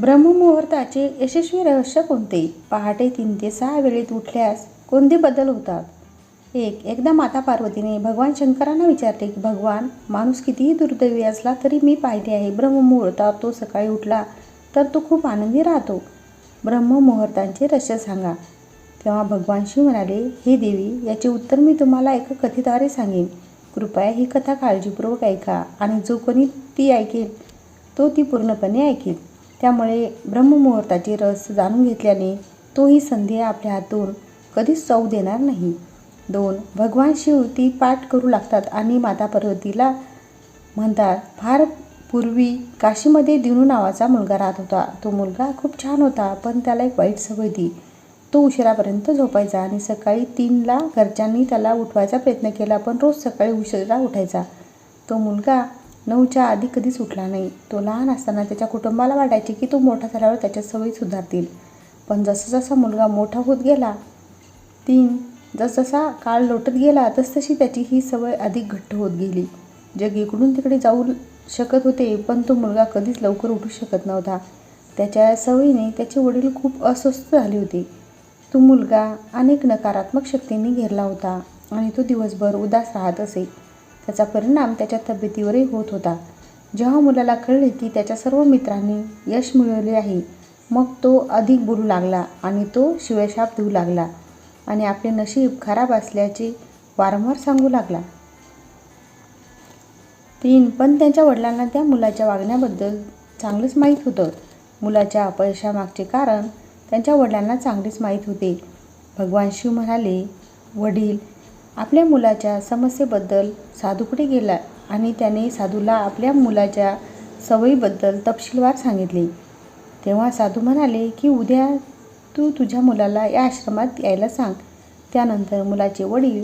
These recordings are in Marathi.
ब्रह्ममुहूर्ताचे यशस्वी रहस्य कोणते? पहाटे तीन ते सहा वेळेत उठल्यास कोणते बदल होतात? एक एकदा माता पार्वतीने भगवान शंकरांना विचारले की भगवान माणूस कितीही दुर्दैवी असला तरी मी पाहिले आहे ब्रह्ममुहूर्तात तो सकाळी उठला तर तो खूप आनंदी राहतो. ब्रह्ममुहूर्तांचे रहस्य सांगा. तेव्हा भगवान शिव म्हणाले हे देवी याचे उत्तर मी तुम्हाला एका कथेद्वारे सांगेन. कृपया ही कथा काळजीपूर्वक ऐका आणि जो कोणी ती ऐकेल तो ती पूर्णपणे ऐकेल. त्यामुळे ब्रह्ममुहूर्ताचे रस जाणून घेतल्याने तो ही संधी आपल्या हातून कधीच जाऊ देणार नाही. दोन भगवान शिव ती पाठ करू लागतात आणि माता पार्वतीला म्हणतात फार पूर्वी काशीमध्ये दिनू नावाचा मुलगा राहत होता. तो मुलगा खूप छान होता पण त्याला एक वाईट सवय होती. तो उशिरापर्यंत झोपायचा आणि सकाळी तीनला घरच्यांनी त्याला उठवायचा प्रयत्न केला पण रोज सकाळी उशिरा उठायचा. तो मुलगा नऊच्या आधी कधीच उठला नाही. तो लहान असताना त्याच्या कुटुंबाला वाटायचे की तो मोठा झाल्यावर त्याच्या सवयी सुधारतील. पण जसजसा मुलगा मोठा होत गेला तीन जसजसा काळ लोटत गेला तसतशी त्याची ही सवय अधिक घट्ट होत गेली. जग इकडून तिकडे जाऊ शकत होते पण तो मुलगा कधीच लवकर उठू शकत नव्हता. त्याच्या सवयीने त्याचे वडील खूप अस्वस्थ झाले होते. तो मुलगा अनेक नकारात्मक शक्तींनी घेरला होता आणि तो दिवसभर उदास राहत असे. त्याचा परिणाम त्याच्या तब्येतीवरही होत होता. जेव्हा मुलाला कळले की त्याच्या सर्व मित्रांनी यश मिळवले आहे मग तो अधिक बोलू लागला आणि तो शिवशाप देऊ लागला आणि आपले नशीब खराब असल्याचे वारंवार सांगू लागला. तीन पण त्यांच्या वडिलांना त्या मुलाच्या वागण्याबद्दल चांगलंच माहीत होतं. मुलाच्या अपयशामागचे कारण त्यांच्या वडिलांना चांगलेच माहीत होते. भगवान शिव म्हणाले वडील आपल्या मुलाच्या समस्येबद्दल साधूकडे गेला आणि त्याने साधूला आपल्या मुलाच्या सवयीबद्दल तपशीलवार सांगितले. तेव्हा साधू म्हणाले की उद्या तू तुझ्या मुलाला या आश्रमात यायला सांग. त्यानंतर मुलाचे वडील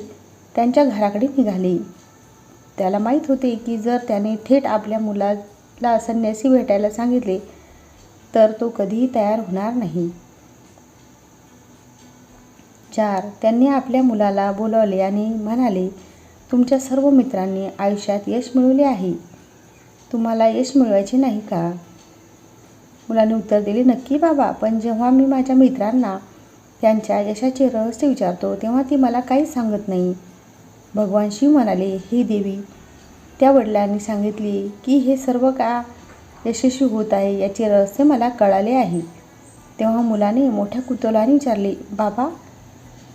त्यांच्या घराकडे निघाले. त्याला माहीत होते की जर त्याने थेट आपल्या मुलाला संन्यासी भेटायला सांगितले तर तो कधीही तयार होणार नाही. चार त्यांनी आपल्या मुलाला बोलावले आणि म्हणाले तुमच्या सर्व मित्रांनी आयुष्यात यश मिळवले आहे. तुम्हाला यश मिळवायचे नाही का? मुलाने उत्तर दिले नक्की बाबा पण जेव्हा मी माझ्या मित्रांना त्यांच्या यशाचे रहस्य विचारतो तेव्हा ती मला काहीच सांगत नाही. भगवान शिव म्हणाले हे देवी त्या वडिलांनी सांगितले की हे सर्व का यशस्वी होत आहे याचे रहस्य मला कळाले आहे. तेव्हा मुलाने मोठ्या कुतूहलाने विचारले बाबा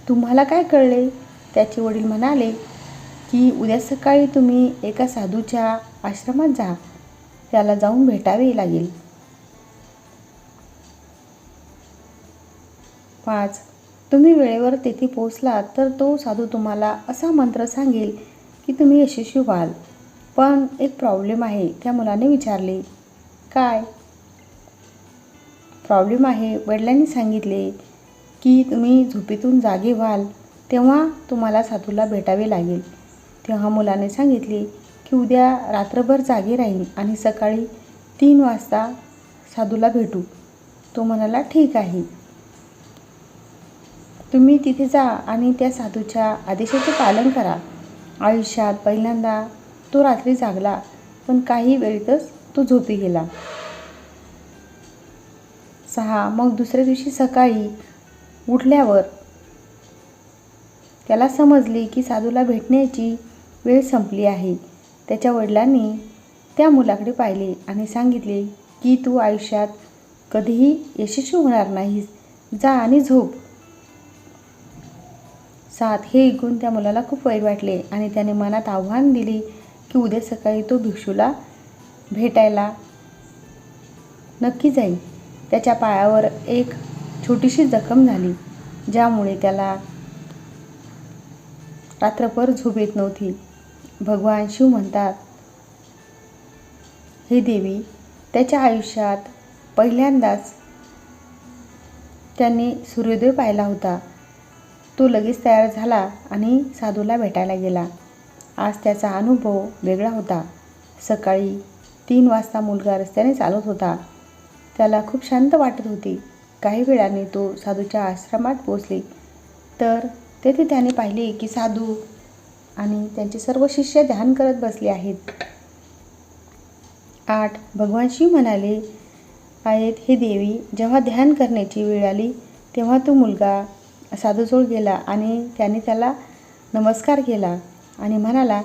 तुम्हाला काय कळले? त्याचे वडील म्हणाले की उद्या सकाळी तुम्ही एका साधूच्या आश्रमात जा. त्याला जाऊन भेटावे लागेल. पाच. तुम्ही वेळेवर तेथे पोहोचलात तर तो साधू तुम्हाला असा मंत्र सांगेल की तुम्ही यशस्वी व्हाल. पण एक प्रॉब्लेम आहे त्या मुलाने विचारले. काय? प्रॉब्लेम आहे वडिलांनी सांगितले. की तुम्ही झोपेतून जागे व्हाल तेव्हा तुम्हाला साधूला भेटावे लागेल. तेव्हा मुलाने सांगितले की उद्या रात्रभर जागे राहीन आणि सकाळी तीन वाजता साधूला भेटू. तो म्हणाला ठीक आहे. तुम्ही तिथे जा आणि त्या साधूच्या आदेशाचे पालन करा. आयुष्यात पहिल्यांदा तो रात्री जागला पण काही वेळेतच तो झोपी गेला. सहा मग दुसऱ्या दिवशी सकाळी उठल्यावर त्याला समजले की साधूला भेटण्याची वेळ संपली आहे. त्याच्या वडिलांनी त्या मुलाकडे पाहिले आणि सांगितले की तू आयुष्यात कधीही यशस्वी होणार नाहीस. जा आणि झोप. सात हे ऐकून त्या मुलाला खूप वाईट वाटले आणि त्याने मनात आव्हान दिले की उद्या सकाळी तो भिक्षूला भेटायला नक्की जाईल. त्याच्या पायावर एक छोटीशी जखम झाली ज्यामुळे त्याला रात्रभर झोप येत नव्हती. भगवान शिव म्हणतात हे देवी त्याच्या आयुष्यात पहिल्यांदाच त्यांनी सूर्योदय पाहिला होता. तो लगेच तयार झाला आणि साधूला भेटायला गेला. आज त्याचा अनुभव वेगळा होता. सकाळी तीन वाजता मुलगा रस्त्याने चालत होता. त्याला खूप शांत वाटत होती. काही वेळाने तो साधूच्या आश्रमात पोचले तर तेथे त्याने पाहिले की साधू आणि त्यांचे सर्व शिष्य ध्यान करत बसले आहेत. आठ भगवान शिव म्हणाले आहेत हे देवी जेव्हा ध्यान करण्याची वेळ आली तेव्हा तो मुलगा साधूजवळ गेला आणि त्याने त्याला नमस्कार केला आणि म्हणाला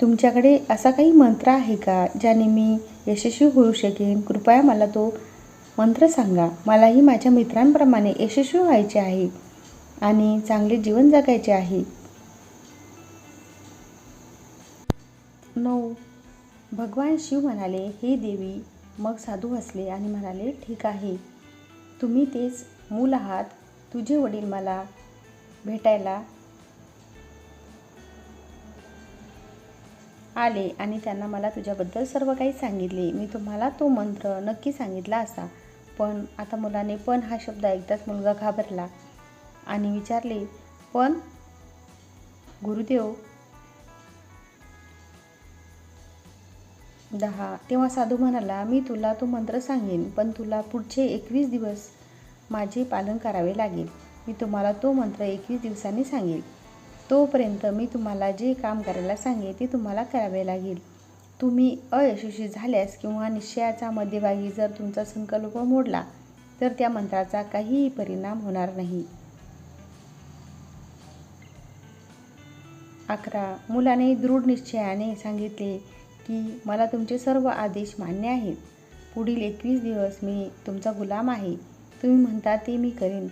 तुमच्याकडे असा काही मंत्र आहे का ज्याने मी यशस्वी होऊ शकेन? कृपया मला तो मंत्र सांगा. मलाही माझ्या मित्रांप्रमाणे यशस्वी व्हायचे आहे आणि चांगले जीवन जगायचे आहे. नऊ. भगवान शिव म्हणाले हे देवी मग साधू हसले आणि म्हणाले ठीक आहे. तुम्ही तेच मूल आहात. तुझे वडील मला भेटायला आले आणि त्यांना मला तुझ्याबद्दल सर्व काही सांगितले. मी तुम्हाला तो मंत्र नक्की सांगितला असा. पण आता मुलाने पण हा शब्द ऐकताच मुलगा घाबरला आणि विचारले पण गुरुदेव दहा. तेव्हा साधू म्हणाला मी तुला तो मंत्र सांगेन पण तुला पुढचे एकवीस दिवस माझे पालन करावे लागेल. मी तुम्हाला तो मंत्र एकवीस दिवसांनी सांगेल तोपर्यंत मी तुम्हाला जे काम करायला सांगेन ते तुम्हाला करावे लागेल. तुम्ही अयशस्वी झाल्यास किंवा निश्चयाचा मध्यभागी जर तुमचा संकल्प मोडला तर त्या मंत्राचा काहीही परिणाम होणार नाही. अकरा. मुलाने दृढ निश्चयाने सांगितले की मला तुमचे सर्व आदेश मान्य आहेत. पुढील एकवीस दिवस मी तुमचा गुलाम आहे. तुम्ही म्हणता ते मी करेन.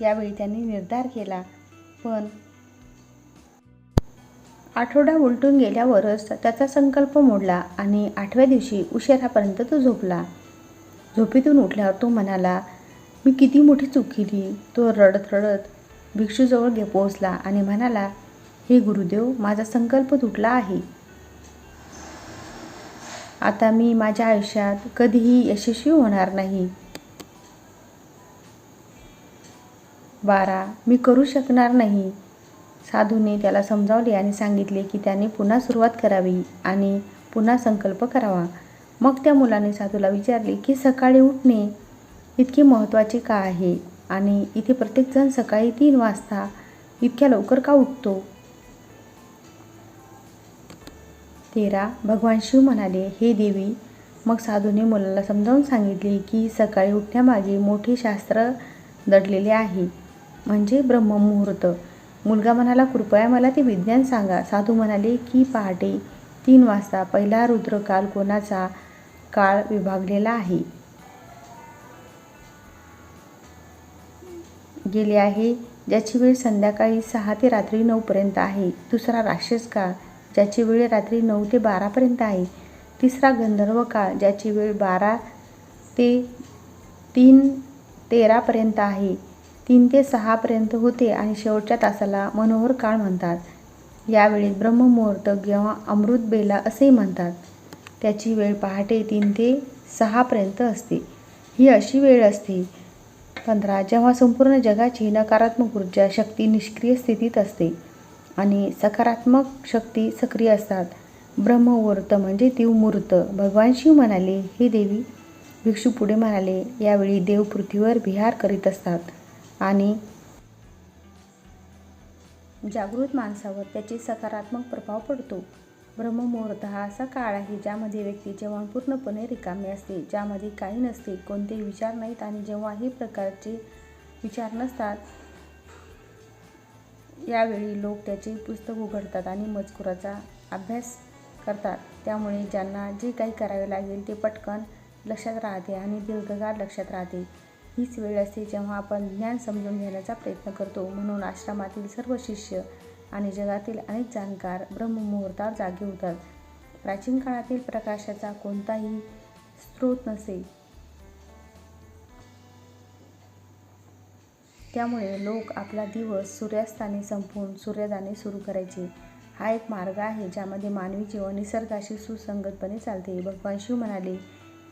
यावेळी त्यांनी निर्धार केला. पण आठवडा उलटून गेल्यावरच त्याचा संकल्प मोडला आणि आठव्या दिवशी उशिरापर्यंत तो झोपला. झोपेतून उठल्यावर तो म्हणाला मी किती मोठी चूक केली. तो रडत रडत भिक्षूजवळ गे पोहोचला आणि म्हणाला हे गुरुदेव माझा संकल्प तुटला आहे. आता मी माझ्या आयुष्यात कधीही यशस्वी होणार नाही. बारा मी करू शकणार नाही. साधूने त्याला समजावले आणि सांगितले की त्याने पुन्हा सुरुवात करावी आणि पुन्हा संकल्प करावा. मग त्या मुलाने साधूला विचारले की सकाळी उठणे इतके महत्त्वाचे का आहे? आणि इथे प्रत्येकजण सकाळी तीन वाजता इतक्या लवकर का उठतो? तेरा भगवान शिव म्हणाले हे देवी. मग साधूने मुलाला समजावून सांगितले की सकाळी उठण्यामागे मोठे शास्त्र दडलेले आहे. म्हणजे ब्रह्ममुहूर्त. मुलगा म्हणाला कृपया मला ते विज्ञान सांगा. साधू म्हणाले की पहाटे तीन वाजता पहिला रुद्रकाल कोणाचा काळ विभागलेला आहे? गेले आहे ज्याची वेळ संध्याकाळी सहा ते रात्री नऊपर्यंत आहे. दुसरा राक्षस काळ ज्याची वेळ रात्री नऊ ते बारापर्यंत आहे. तिसरा गंधर्व काळ ज्याची वेळ बारा ते तीन तेरापर्यंत आहे. तीन ते सहापर्यंत होते आणि शेवटच्या तासाला मनोहर काळ म्हणतात. यावेळी ब्रह्ममुहूर्त किंवा अमृत बेला असेही म्हणतात. त्याची वेळ पहाटे तीन ते सहापर्यंत असते. ही अशी वेळ असते. पंधरा जेव्हा संपूर्ण जगाची नकारात्मक ऊर्जा शक्ती निष्क्रिय स्थितीत असते आणि सकारात्मक शक्ती सक्रिय असतात. ब्रह्ममुहूर्त म्हणजे देवमुहूर्त भगवान शिव म्हणाले हे देवी. भिक्षू पुढे म्हणाले यावेळी देव पृथ्वीवर विहार करीत असतात. आणि जागृत माणसावर त्याचे सकारात्मक प्रभाव पडतो. ब्रह्ममुहूर्त हा असा काळ आहे ज्यामध्ये व्यक्तीचे मन पूर्णपणे रिकामे असते ज्यामध्ये काही नसते कोणतेही विचार नाहीत आणि जेव्हाही प्रकारचे विचार नसतात यावेळी लोक त्याचे पुस्तक उघडतात आणि मजकुराचा अभ्यास करतात. त्यामुळे ज्यांना जे काही करावे लागेल ते पटकन लक्षात राहते आणि दीर्घकाळ लक्षात राहते. हीच वेळ असते जेव्हा आपण ज्ञान समजून घेण्याचा प्रयत्न करतो म्हणून आश्रमातील सर्व शिष्य आणि जगातील अनेक जाणकार ब्रह्ममुहूर्तावर जागे होतात. प्राचीन काळातील प्रकाशाचा कोणताही स्रोत नसे. त्यामुळे लोक आपला दिवस सूर्यास्ताने संपवून सूर्यदाने सुरू करायचे. हा एक मार्ग आहे ज्यामध्ये मानवी जीवन निसर्गाशी सुसंगतपणे चालते. भगवान शिव म्हणाले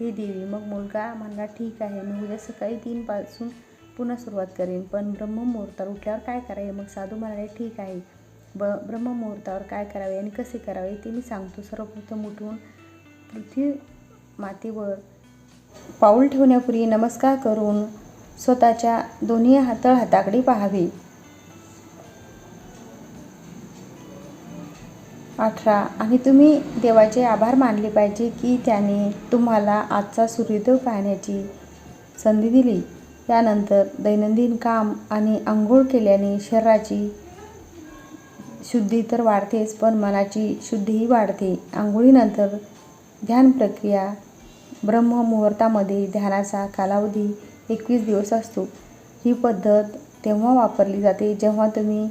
हे देवी. मग मुलगा म्हणला ठीक आहे मी उद्या सकाळी तीनपासून पुन्हा सुरुवात करेन. पण ब्रह्ममुहूर्तावर उठल्यावर काय करावे? मग साधू म्हणाले ठीक आहे. ब ब्रह्ममुहूर्तावर काय करावे आणि कसे करावे ते मी सांगतो. सर्वप्रथम उठून पृथ्वी मातीवर पाऊल ठेवण्यापूर्वी नमस्कार करून स्वतःच्या दोन्ही हातळ हाताकडे पाहावे. अठरा. आणि तुम्ही देवाचे आभार मानले पाहिजे की त्याने तुम्हाला आजचा सूर्योदय पाहण्याची संधी दिली. त्यानंतर दैनंदिन काम आणि आंघोळ केल्याने शरीराची शुद्धी तर वाढतेच पण मनाची शुद्धीही वाढते. आंघोळीनंतर ध्यान प्रक्रिया ब्रह्ममुहूर्तामध्ये ध्यानाचा कालावधी एकवीस दिवस असतो. ही पद्धत तेव्हा वापरली जाते जेव्हा तुम्ही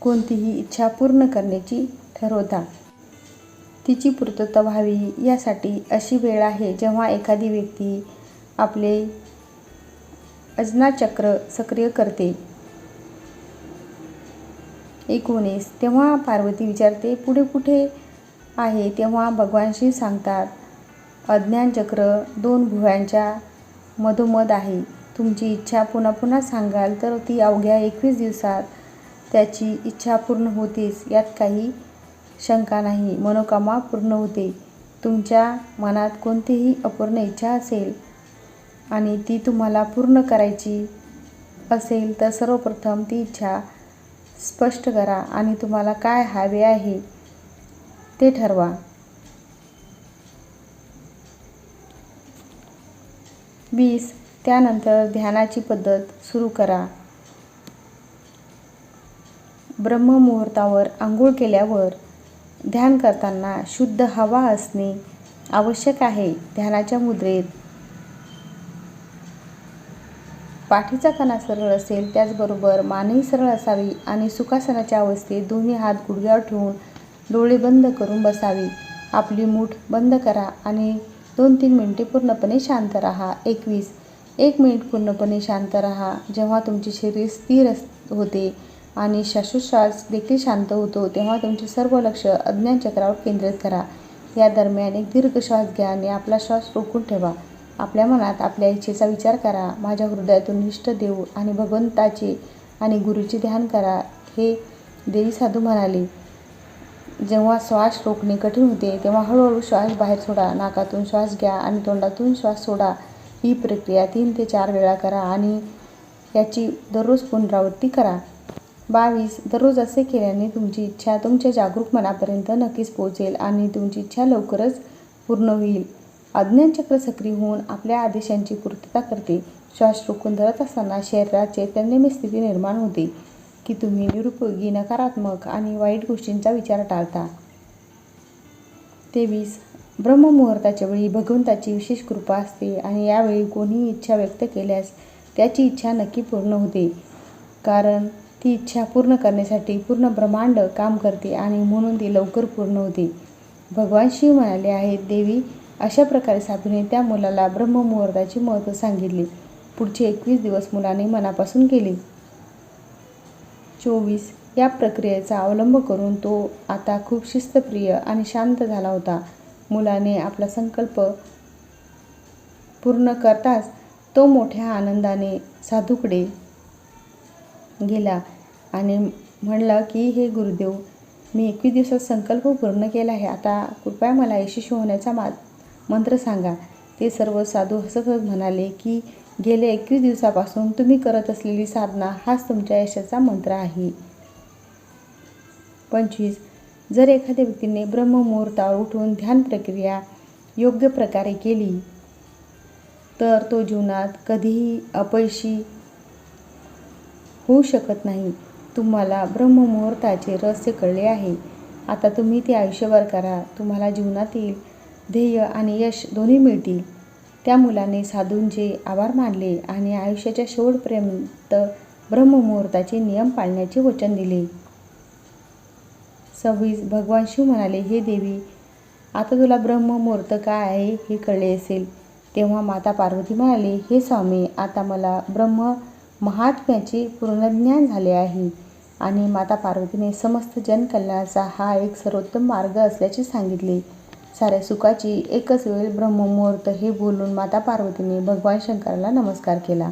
कोणतीही इच्छा पूर्ण करण्याची ठरवता तिची पूर्तता व्हावी यासाठी अशी वेळ आहे जेव्हा एखादी व्यक्ती आपले अजनाचक्र सक्रिय करते. एकोणीस तेव्हा पार्वती विचारते पुढे कुठे आहे? तेव्हा भगवान शिव सांगतात अज्ञानचक्र दोन भुव्यांच्या मधोमध आहे. तुमची इच्छा पुन्हा पुन्हा सांगाल तर ती अवघ्या एकवीस दिवसात त्याची इच्छा पूर्ण होतेच. यात काही शंका नाही. मनोकामा पूर्ण होते. तुमच्या मनात कोणतीही अपूर्ण इच्छा असेल आणि ती तुम्हाला पूर्ण करायची असेल तर सर्वप्रथम ती इच्छा स्पष्ट करा आणि तुम्हाला काय हवे आहे ते ठरवा. वीस. त्यानंतर ध्यानाची पद्धत सुरू करा. ब्रह्ममुहूर्तावर आंघोळ केल्यावर ध्यान करताना शुद्ध हवा असणे आवश्यक आहे ध्यानाच्या मुद्रेत. पाठीचा कणा सरळ असेल त्याचबरोबर मानही सरळ असावी आणि सुखासनाच्या अवस्थेत दोन्ही हात गुडघ्यावर ठेवून डोळे बंद करून बसावी. आपली मूठ बंद करा आणि दोन तीन मिनिटे पूर्णपणे शांत राहा. एकवीस एक मिनिट पूर्णपणे शांत राहा. जेव्हा तुमचे शरीर स्थिर होते आणि श्वासोच्छ्वास देखील शांत होतो. तेव्हा तुमचे सर्व लक्ष अज्ञान चक्रावर केंद्रित करा. या दरम्यान एक दीर्घ श्वास घ्या आणि आपला श्वास रोखून ठेवा. आपल्या मनात आपल्या इच्छेचा विचार करा. माझ्या हृदयातून इष्ट देव आणि भगवंताचे आणि गुरुचे ध्यान करा हे देवी साधू म्हणाले. जेव्हा श्वास रोखणे कठीण होते तेव्हा हळूहळू श्वास बाहेर सोडा. नाकातून श्वास घ्या आणि तोंडातून श्वास सोडा. ही प्रक्रिया तीन ते चार वेळा करा आणि याची दररोज पुनरावृत्ती करा. बावीस दररोज असे केल्याने तुमची इच्छा तुमच्या जागरूक मनापर्यंत नक्कीच पोहोचेल आणि तुमची इच्छा लवकरच पूर्ण होईल. अज्ञानचक्र सक्रिय होऊन आपल्या आदेशांची पूर्तता करते. श्वास रोखून धरत असताना शरीरात चैतन्यमय स्थिती निर्माण होते की तुम्ही निरुपयोगी नकारात्मक आणि वाईट गोष्टींचा विचार टाळता. तेवीस ब्रह्ममुहूर्ताच्या वेळी भगवंताची विशेष कृपा असते आणि यावेळी कोणीही इच्छा व्यक्त केल्यास त्याची इच्छा नक्की पूर्ण होते. कारण ती इच्छा पूर्ण करण्यासाठी पूर्ण ब्रह्मांड काम करते आणि म्हणून ती लवकर पूर्ण होते. भगवान शिव म्हणाले आहेत देवी अशा प्रकारे साधूने त्या मुलाला ब्रह्ममुहूर्ताचे महत्त्व सांगितले. पुढचे एकवीस दिवस मुलाने मनापासून केले. चोवीस. या प्रक्रियेचा अवलंब करून तो आता खूप शिस्तप्रिय आणि शांत झाला होता. मुलाने आपला संकल्प पूर्ण करताच तो मोठ्या आनंदाने साधूकडे गेला आणि म्हणला की हे गुरुदेव मी एकवीस दिवसात संकल्प पूर्ण केला आहे. आता कृपया मला यशस्वी होण्याचा मा मंत्र सांगा. ते सर्व साधू हसत हसत म्हणाले की गेल्या एकवीस दिवसापासून तुम्ही करत असलेली साधना हाच तुमच्या यशाचा मंत्र आहे. पंचवीस. जर एखाद्या व्यक्तीने ब्रह्ममुहूर्तावर उठून ध्यान प्रक्रिया योग्य प्रकारे केली तर तो जीवनात कधीही अपयशी होऊ शकत नाही. तुम्हाला ब्रह्ममुहूर्ताचे रहस्य कळले आहे. आता तुम्ही ते आयुष्यभर करा. तुम्हाला जीवनातील ध्येय आणि यश दोन्ही मिळतील. त्या मुलाने साधूंचे आभार मानले आणि आयुष्याच्या शेवटपर्यंत ब्रह्ममुहूर्ताचे नियम पाळण्याचे वचन दिले. सव्वीस भगवान शिव म्हणाले हे देवी आता तुला ब्रह्ममुहूर्त काय आहे हे कळले असेल. तेव्हा माता पार्वती म्हणाली हे स्वामी आता मला ब्रह्म महात्म्याचे पूर्णज्ञान झाले आहे. आणि माता पार्वतीने समस्त जनकल्याणाचा हा एक सर्वोत्तम मार्ग असल्याचे सांगितले. साऱ्या सुखाची एकच वेळ ब्रह्ममुहूर्त हे बोलून माता पार्वतीने भगवान शंकराला नमस्कार केला.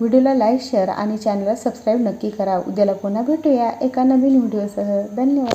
व्हिडिओला लाईक शेअर आणि चॅनलला सबस्क्राईब नक्की करा. उद्याला पुन्हा भेटूया एका नवीन व्हिडिओसह. धन्यवाद.